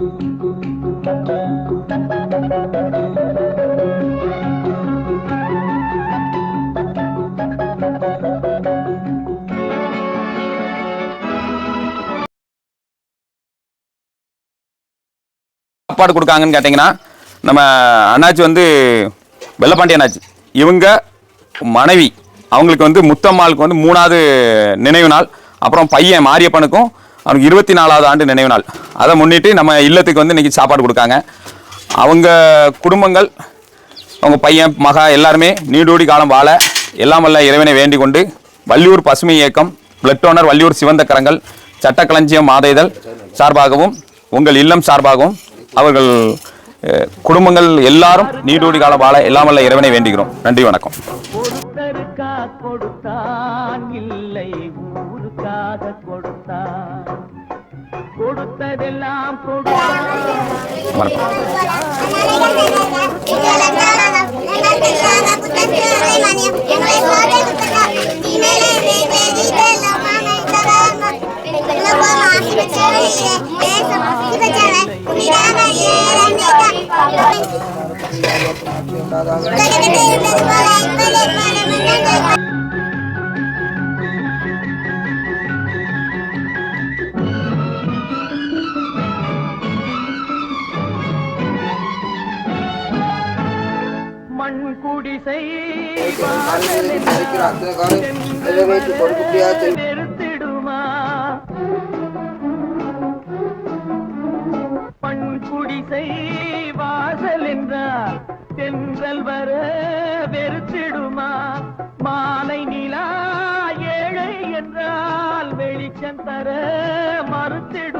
சாப்பாடு கொடுக்காங்கன்னு கேட்டிங்கன்னா நம்ம அண்ணாச்சி வந்து வெள்ளப்பாண்டி அண்ணாச்சி. இவங்க மனைவி. அவங்களுக்கு வந்து முத்தம்மாளுக்கு வந்து மூணாவது நினைவு நாள். அப்புறம் பையன் மாரியப்பனுக்கும் அவனுக்கு இருபத்தி நாலாவது ஆண்டு நினைவு நாள். அதை முன்னிட்டு நம்ம இல்லத்துக்கு வந்து இன்றைக்கி சாப்பாடு கொடுக்காங்க. அவங்க குடும்பங்கள் அவங்க பையன் மகா எல்லாருமே நீடூடி காலம் வாழ எல்லாம் வல்ல இறைவனை வேண்டிக் கொண்டு வள்ளியூர் பசுமை இயக்கம் பிளட் டோனர் வள்ளியூர் சிவந்த கரங்கள் சட்டக்களஞ்சியம் மாதைதல் சார்பாகவும் உங்கள் இல்லம் சார்பாகவும் அவர்கள் குடும்பங்கள் எல்லாரும் நீடூடி காலம் வாழ எல்லாம் வல்ல இறைவனை வேண்டுகிறோம் நன்றி வணக்கம். கொடுத்தான் இல்லை ஊருக்காக கொடுத்தான். கொடுத்ததெல்லாம் கொடுத்தான் நிறுத்திடுமா மண் குடிசை வாசல் என்றார் தென்றல் வர வெறுத்திடுமா? மாலை நிலா ஏழை என்றால் வெளிச்சம் தர மறுத்திடுமா?